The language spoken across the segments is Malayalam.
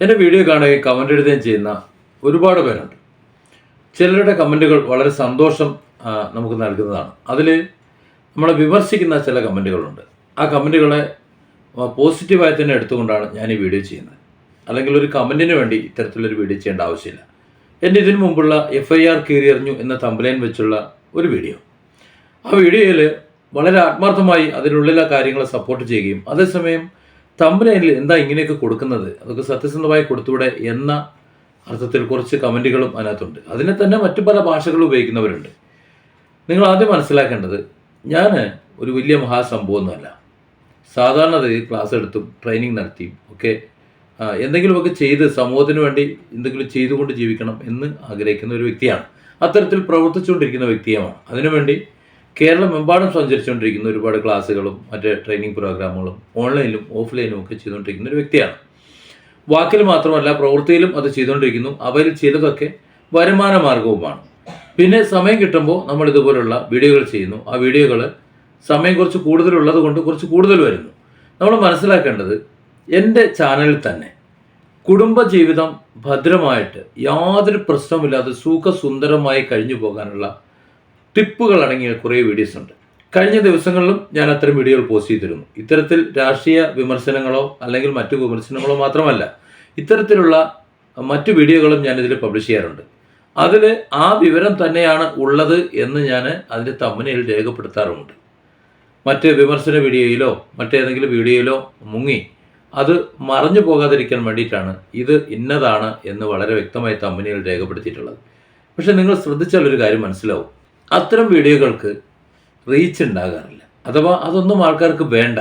എന്റെ വീഡിയോ കാണുകയും കമന്റ് എഴുതുകയും ചെയ്യുന്ന ഒരുപാട് പേരുണ്ട്. ചിലരുടെ കമന്റുകൾ വളരെ സന്തോഷം നമുക്ക് നൽകുന്നതാണ്. അതിൽ നമ്മളെ വിമർശിക്കുന്ന ചില കമന്റുകളുണ്ട് ആ കമന്റുകളെ പോസിറ്റീവായി തന്നെ എടുത്തുകൊണ്ടാണ് ഞാൻ ഈ വീഡിയോ ചെയ്യുന്നത്. അല്ലെങ്കിൽ ഒരു കമന്റിന് വേണ്ടി ഇത്തരത്തിലൊരു വീഡിയോ ചെയ്യേണ്ട ആവശ്യമില്ല. എന്റെ ഇതിനു മുമ്പുള്ള എഫ് ഐ ആർ കീറിയറിഞ്ഞു എന്ന തമ്പലൈൻ വെച്ചുള്ള ഒരു വീഡിയോ ആ വീഡിയോയിൽ വളരെ ആത്മാർത്ഥമായി അതിനുള്ളിലെ കാര്യങ്ങളെ സപ്പോർട്ട് ചെയ്യുകയും അതേസമയം തമ്പലൈനിൽ എന്താ ഇങ്ങനെയൊക്കെ കൊടുക്കുന്നത്? അതൊക്കെ സത്യസന്ധമായി കൊടുത്തൂടെ എന്ന അർത്ഥത്തിൽ കുറച്ച് കമന്റുകളും അതിനകത്തുണ്ട്. അതിനെ തന്നെ മറ്റു പല ഭാഷകളും ഉപയോഗിക്കുന്നവരുണ്ട്. നിങ്ങൾ ആദ്യം മനസ്സിലാക്കേണ്ടത് ഞാൻ ഒരു വലിയ മഹാസംഭവമൊന്നുമല്ല. സാധാരണഗതിയിൽ ക്ലാസ് എടുത്തും ട്രെയിനിങ് നടത്തിയും ഒക്കെ എന്തെങ്കിലുമൊക്കെ ചെയ്ത് സമൂഹത്തിന് വേണ്ടി എന്തെങ്കിലും ചെയ്തുകൊണ്ട് ജീവിക്കണം എന്ന് ആഗ്രഹിക്കുന്ന ഒരു വ്യക്തിയാണ്. അത്തരത്തിൽ പ്രവർത്തിച്ചുകൊണ്ടിരിക്കുന്ന വ്യക്തിയുമാണ്. അതിനുവേണ്ടി കേരളമെമ്പാടും സഞ്ചരിച്ചുകൊണ്ടിരിക്കുന്ന ഒരുപാട് ക്ലാസ്സുകളും മറ്റ് ട്രെയിനിങ് പ്രോഗ്രാമുകളും ഓൺലൈനിലും ഓഫ്ലൈനും ഒക്കെ ചെയ്തുകൊണ്ടിരിക്കുന്ന ഒരു വ്യക്തിയാണ്. വാക്കിൽ മാത്രമല്ല പ്രവൃത്തിയിലും അത് ചെയ്തുകൊണ്ടിരിക്കുന്നു. അവയിൽ ചിലതൊക്കെ വരുമാന മാർഗവുമാണ് പിന്നെ സമയം കിട്ടുമ്പോൾ നമ്മൾ ഇതുപോലുള്ള വീഡിയോകൾ ചെയ്യുന്നു. ആ വീഡിയോകൾ സമയം കുറച്ച് കൂടുതലുള്ളത് കൊണ്ട് കുറച്ച് കൂടുതൽ വരുന്നു. നമ്മൾ മനസ്സിലാക്കേണ്ടത് എന്റെ ചാനലിൽ തന്നെ കുടുംബജീവിതം ഭദ്രമായിട്ട് യാതൊരു പ്രശ്നമില്ലാതെ സുഖസുന്ദരമായി കഴിഞ്ഞു പോകാനുള്ള ടിപ്പുകൾ അടങ്ങിയ കുറേ വീഡിയോസ് ഉണ്ട്. കഴിഞ്ഞ ദിവസങ്ങളിലും ഞാൻ അത്തരം വീഡിയോകൾ പോസ്റ്റ് ചെയ്തിരുന്നു. ഇത്തരത്തിൽ രാഷ്ട്രീയ വിമർശനങ്ങളോ അല്ലെങ്കിൽ മറ്റു വിമർശനങ്ങളോ മാത്രമല്ല ഇത്തരത്തിലുള്ള മറ്റു വീഡിയോകളും ഞാൻ ഇതിൽ പബ്ലിഷ് ചെയ്യാറുണ്ട്. അതിൽ ആ വിവരം തന്നെയാണ് ഉള്ളത് എന്ന് ഞാൻ അതിന്റെ തമ്മനയിൽ രേഖപ്പെടുത്താറുമുണ്ട് മറ്റ് വിമർശന വീഡിയോയിലോ മറ്റേതെങ്കിലും വീഡിയോയിലോ മുങ്ങി അത് മറഞ്ഞു പോകാതിരിക്കാൻ വേണ്ടിയിട്ടാണ് ഇത് ഇന്നതാണ് എന്ന് വളരെ വ്യക്തമായി തമ്മനയിൽ രേഖപ്പെടുത്തിയിട്ടുള്ളത്. പക്ഷേ നിങ്ങൾ ശ്രദ്ധിച്ചാൽ ഒരു കാര്യം മനസ്സിലാവും. അത്തരം വീഡിയോകൾക്ക് റീച്ച് ഉണ്ടാകാറില്ല. അഥവാ അതൊന്നും ആൾക്കാർക്ക് വേണ്ട.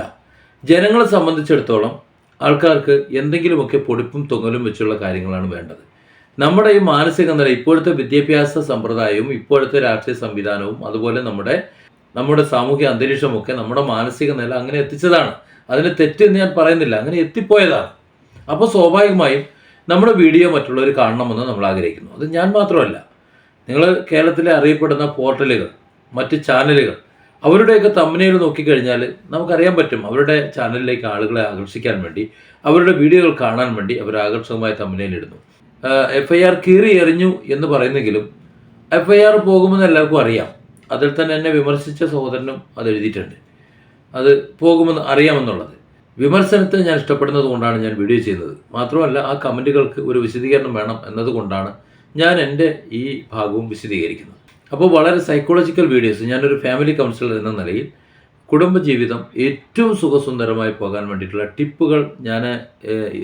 ജനങ്ങളെ സംബന്ധിച്ചിടത്തോളം ആൾക്കാർക്ക് എന്തെങ്കിലുമൊക്കെ പൊടിപ്പും തൊങ്ങലും വെച്ചുള്ള കാര്യങ്ങളാണ് വേണ്ടത്. നമ്മുടെ ഈ മാനസിക നില ഇപ്പോഴത്തെ വിദ്യാഭ്യാസ സമ്പ്രദായവും ഇപ്പോഴത്തെ രാഷ്ട്രീയ സംവിധാനവും അതുപോലെ നമ്മുടെ നമ്മുടെ സാമൂഹ്യ അന്തരീക്ഷമൊക്കെ നമ്മുടെ മാനസിക നില അങ്ങനെ എത്തിച്ചതാണ്. അതിന് തെറ്റെന്ന് ഞാൻ പറയുന്നില്ല. അങ്ങനെ എത്തിപ്പോയതാണ്. അപ്പോൾ സ്വാഭാവികമായും നമ്മുടെ വീഡിയോ മറ്റുള്ളവർ കാണണമെന്ന് നമ്മൾ ആഗ്രഹിക്കുന്നു. അത് ഞാൻ മാത്രമല്ല. നിങ്ങൾ കേരളത്തിലെ അറിയപ്പെടുന്ന പോർട്ടലുകൾ മറ്റ് ചാനലുകൾ അവരുടെയൊക്കെ തമ്മനയിൽ നോക്കിക്കഴിഞ്ഞാൽ നമുക്കറിയാൻ പറ്റും അവരുടെ ചാനലിലേക്ക് ആളുകളെ ആകർഷിക്കാൻ വേണ്ടി അവരുടെ വീഡിയോകൾ കാണാൻ വേണ്ടി അവർ ആകർഷകമായ തമ്മനയിലിടുന്നു എഫ് ഐ ആർ കീറി എറിഞ്ഞു എന്ന് പറയുന്നെങ്കിലും എഫ് ഐ ആർ പോകുമെന്ന് എല്ലാവർക്കും അറിയാം. അതിൽ തന്നെ എന്നെ വിമർശിച്ച സഹോദരനും അത് എഴുതിയിട്ടുണ്ട്. അത് പോകുമെന്ന് അറിയാമെന്നുള്ളത്. വിമർശനത്തെ ഞാൻ ഇഷ്ടപ്പെടുന്നത് കൊണ്ടാണ് ഞാൻ വീഡിയോ ചെയ്യുന്നത്. മാത്രമല്ല ആ കമന്റുകൾക്ക് ഒരു വിശദീകരണം വേണം എന്നതുകൊണ്ടാണ് ഞാൻ എന്റെ ഈ ഭാഗവും വിശദീകരിക്കുന്നു. അപ്പോൾ വളരെ സൈക്കോളജിക്കൽ വീഡിയോസ് ഞാനൊരു ഫാമിലി കൗൺസിലർ എന്ന നിലയിൽ കുടുംബജീവിതം ഏറ്റവും സുഖസുന്ദരമായി പോകാൻ വേണ്ടിയിട്ടുള്ള ടിപ്പുകൾ ഞാൻ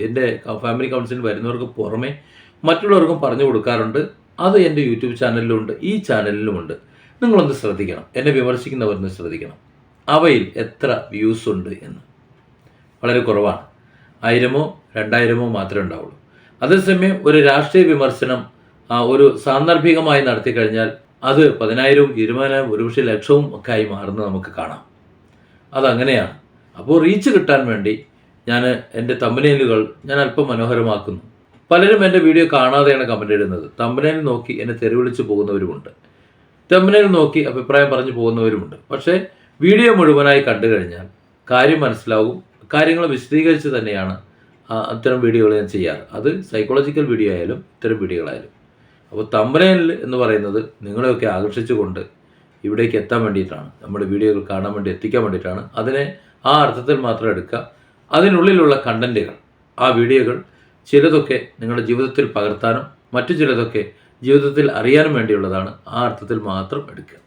എന്റെ ഫാമിലി കൗൺസിലിൽ വരുന്നവർക്ക് പുറമെ മറ്റുള്ളവർക്കും പറഞ്ഞു കൊടുക്കാറുണ്ട്. അത് എന്റെ യൂട്യൂബ് ചാനലിലുമുണ്ട് ഈ ചാനലിലുമുണ്ട്. നിങ്ങളൊന്ന് ശ്രദ്ധിക്കണം. എന്നെ വിമർശിക്കുന്നവരൊന്ന് ശ്രദ്ധിക്കണം. അവയിൽ എത്ര വ്യൂസ് ഉണ്ട് എന്ന്. വളരെ കുറവാണ്. ആയിരമോ രണ്ടായിരമോ മാത്രമേ ഉണ്ടാവുള്ളൂ. അതേസമയം ഒരു രാഷ്ട്രീയ വിമർശനം ഒരു സാന്ദർഭികമായി നടത്തി കഴിഞ്ഞാൽ അത് പതിനായിരവും ഇരുപതിനായിരം ഒരുപക്ഷെ ലക്ഷവും ഒക്കെ ആയി മാറുന്നത് നമുക്ക് കാണാം. അതങ്ങനെയാണ്. അപ്പോൾ റീച്ച് കിട്ടാൻ വേണ്ടി ഞാൻ എന്റെ തമ്പനയിലുകൾ ഞാൻ അല്പം മനോഹരമാക്കുന്നു. പലരും എന്റെ വീഡിയോ കാണാതെയാണ് കമന്റ് ഇടുന്നത്. തമ്പനയിൽ നോക്കി എന്നെ തെരുവിളിച്ച് പോകുന്നവരുമുണ്ട്. തമ്പനയിൽ നോക്കി അഭിപ്രായം പറഞ്ഞു പോകുന്നവരുമുണ്ട്. പക്ഷേ വീഡിയോ മുഴുവനായി കണ്ടു കഴിഞ്ഞാൽ കാര്യം മനസ്സിലാവും. കാര്യങ്ങൾ വിശദീകരിച്ച് തന്നെയാണ് അത്തരം വീഡിയോകൾ ഞാൻ ചെയ്യാറ്. അത് സൈക്കോളജിക്കൽ വീഡിയോ ആയാലും ഇത്തരം വീഡിയോകളായാലും അപ്പോൾ തമ്പനയിൽ എന്ന് പറയുന്നത് നിങ്ങളെയൊക്കെ ആകർഷിച്ചുകൊണ്ട് ഇവിടേക്ക് എത്താൻ വേണ്ടിയിട്ടാണ്. നമ്മുടെ വീഡിയോകൾ കാണാൻ വേണ്ടി എത്തിക്കാൻ വേണ്ടിയിട്ടാണ്. അതിനെ ആ അർത്ഥത്തിൽ മാത്രം എടുക്കുക. അതിനുള്ളിലുള്ള കണ്ടന്റുകൾ ആ വീഡിയോകൾ ചിലതൊക്കെ നിങ്ങളുടെ ജീവിതത്തിൽ പകർത്താനും മറ്റു ചിലതൊക്കെ ജീവിതത്തിൽ അറിയാനും വേണ്ടിയുള്ളതാണ് ആ അർത്ഥത്തിൽ മാത്രം എടുക്കുക.